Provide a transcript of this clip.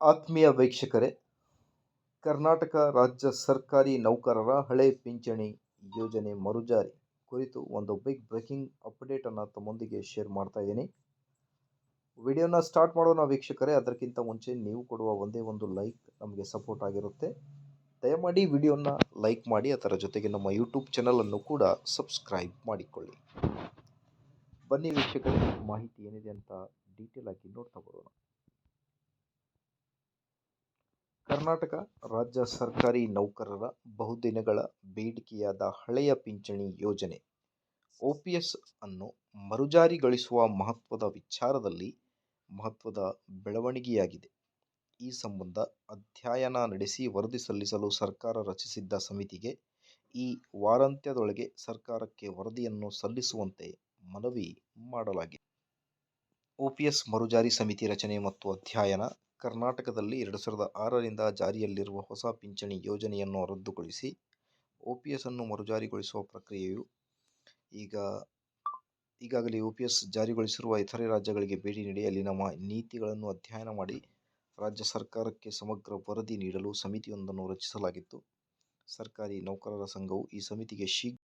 ಆತ್ಮೀಯ ವೀಕ್ಷಕರೇ, ಕರ್ನಾಟಕ ರಾಜ್ಯ ಸರ್ಕಾರಿ ನೌಕರರ ಹಳೆ ಪಿಂಚಣಿ ಯೋಜನೆ ಮರುಜಾರಿ ಕುರಿತು ಒಂದು ಬಿಗ್ ಬ್ರೇಕಿಂಗ್ ಅಪ್ಡೇಟನ್ನು ತಮ್ಮೊಂದಿಗೆ ಶೇರ್ ಮಾಡ್ತಾ ಇದ್ದೀನಿ. ವಿಡಿಯೋನ ಸ್ಟಾರ್ಟ್ ಮಾಡೋಣ ವೀಕ್ಷಕರೇ, ಅದಕ್ಕಿಂತ ಮುಂಚೆ ನೀವು ಕೊಡುವ ಒಂದೇ ಒಂದು ಲೈಕ್ ನಮಗೆ ಸಪೋರ್ಟ್ ಆಗಿರುತ್ತೆ. ದಯಮಾಡಿ ವಿಡಿಯೋನ ಲೈಕ್ ಮಾಡಿ, ಅದರ ಜೊತೆಗೆ ನಮ್ಮ ಯೂಟ್ಯೂಬ್ ಚಾನಲನ್ನು ಕೂಡ ಸಬ್ಸ್ಕ್ರೈಬ್ ಮಾಡಿಕೊಳ್ಳಿ. ಬನ್ನಿ ವೀಕ್ಷಕರೇ, ಮಾಹಿತಿ ಏನಿದೆ ಅಂತ ಡೀಟೇಲ್ ಆಗಿ ನೋಡ್ತಾ ಬರೋಣ. ಕರ್ನಾಟಕ ರಾಜ್ಯ ಸರ್ಕಾರಿ ನೌಕರರ ಬಹುದಿನಗಳ ಬೇಡಿಕೆಯಾದ ಹಳೆಯ ಪಿಂಚಣಿ ಯೋಜನೆ. ಒಪಿಎಸ್ ಅನ್ನು ಮರುಜಾರಿಗೊಳಿಸುವ ಮಹತ್ವದ ವಿಚಾರದಲ್ಲಿ ಮಹತ್ವದ ಬೆಳವಣಿಗೆಯಾಗಿದೆ. ಈ ಸಂಬಂಧ ಅಧ್ಯಯನ ನಡೆಸಿ ವರದಿ ಸಲ್ಲಿಸಲು ಸರ್ಕಾರ ರಚಿಸಿದ್ದ ಸಮಿತಿಗೆ ಈ ವಾರಾಂತ್ಯದೊಳಗೆ ಸರ್ಕಾರಕ್ಕೆ ವರದಿಯನ್ನು ಸಲ್ಲಿಸುವಂತೆ ಮನವಿ ಮಾಡಲಾಗಿದೆ. ಒಪಿಎಸ್ ಮರುಜಾರಿ ಸಮಿತಿ ರಚನೆ ಮತ್ತು ಅಧ್ಯಯನ ಕರ್ನಾಟಕದಲ್ಲಿ ಎರಡು ಸಾವಿರದ ಆರರಿಂದ ಜಾರಿಯಲ್ಲಿರುವ ಹೊಸ ಪಿಂಚಣಿ ಯೋಜನೆಯನ್ನು ರದ್ದುಗೊಳಿಸಿ ಒಪಿಎಸ್ ಅನ್ನು ಮರುಜಾರಿಗೊಳಿಸುವ ಪ್ರಕ್ರಿಯೆಯು ಈಗ, ಈಗಾಗಲೇ ಒ ಪಿ ಎಸ್ ಜಾರಿಗೊಳಿಸಿರುವ ಇತರೆ ರಾಜ್ಯಗಳಿಗೆ ಭೇಟಿ ನೀಡಿ, ಅಲ್ಲಿನ ನೀತಿಗಳನ್ನು ಅಧ್ಯಯನ ಮಾಡಿ ರಾಜ್ಯ ಸರ್ಕಾರಕ್ಕೆ ಸಮಗ್ರ ವರದಿ ನೀಡಲು ಸಮಿತಿಯೊಂದನ್ನು ರಚಿಸಲಾಗಿತ್ತು. ಸರ್ಕಾರಿ ನೌಕರರ ಸಂಘವು ಈ ಸಮಿತಿಗೆ ಶೀಘ್ರ